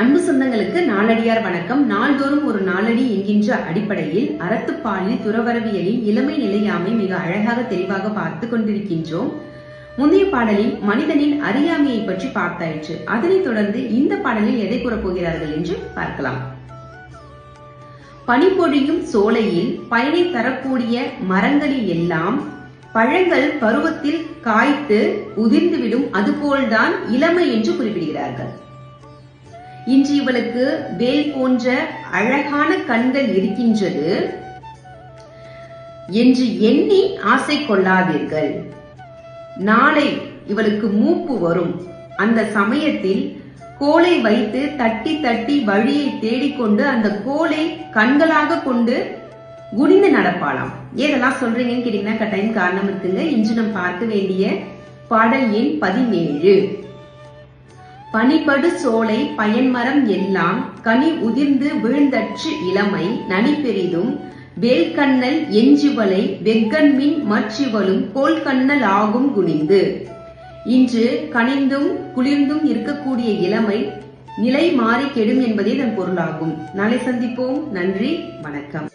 அன்பு சொந்தங்களுக்கு நாளடியார் வணக்கம். நாள்தோறும் ஒரு நாளடி என்கின்ற அடிப்படையில் அறத்துப்பாலில் துறவரவியலில் இளமை நிலையாமை மிக அழகாக தெளிவாக பார்த்து கொண்டிருக்கின்றோம். முந்தைய பாடலில் மனிதனின் அறியாமையை பற்றி பார்த்தாயிற்று. அதனைத் தொடர்ந்து இந்த பாடலில் எதை கூறப் போகிறார்கள் என்று பார்க்கலாம். பனிப்பொழியும் சோலையில் பயனை தரக்கூடிய மரங்களில் எல்லாம் பழங்கள் பருவத்தில் காய்த்து உதிர்ந்துவிடும் அதுபோல்தான் இளமை என்று குறிப்பிடுகிறார்கள். இன்று இவளுக்கு வேல் போன்ற அழகான கண்கள் இருக்கின்றது. என்று எண்ணி ஆசை கொள்ளாதீர்கள். நாளை இவளுக்கு மூப்பு வரும். அந்த சமயத்தில் கோலை வைத்து தட்டி தட்டி வழியை தேடிக்கொண்டு அந்த கோலை கண்களாக கொண்டு குனிந்து நடப்பாளாம். ஏதெல்லாம் சொல்றீங்கன்னு கேட்டீங்கன்னா கட்டாயம் காரணம் இருக்குங்க இன்று நாம் பார்க்க வேண்டிய பாடல் எண் பதினேழு. பனிபடு சோலை பயன்மரம் எல்லாம் கனி உதிர்ந்து வீழ்ந்தற்று இளமை நனி பெரிதும் வேல்கண்ணல் எஞ்சுவலை வெக்கண்மின் மற்றிவளும் கோல்கண்ணல் ஆகும் குனிந்து. இன்று கனிந்தும் குளிர்ந்தும் இருக்கக்கூடிய இளமை நிலை மாறி கெடும் என்பதே இதன் பொருளாகும். நாளை சந்திப்போம். நன்றி. வணக்கம்.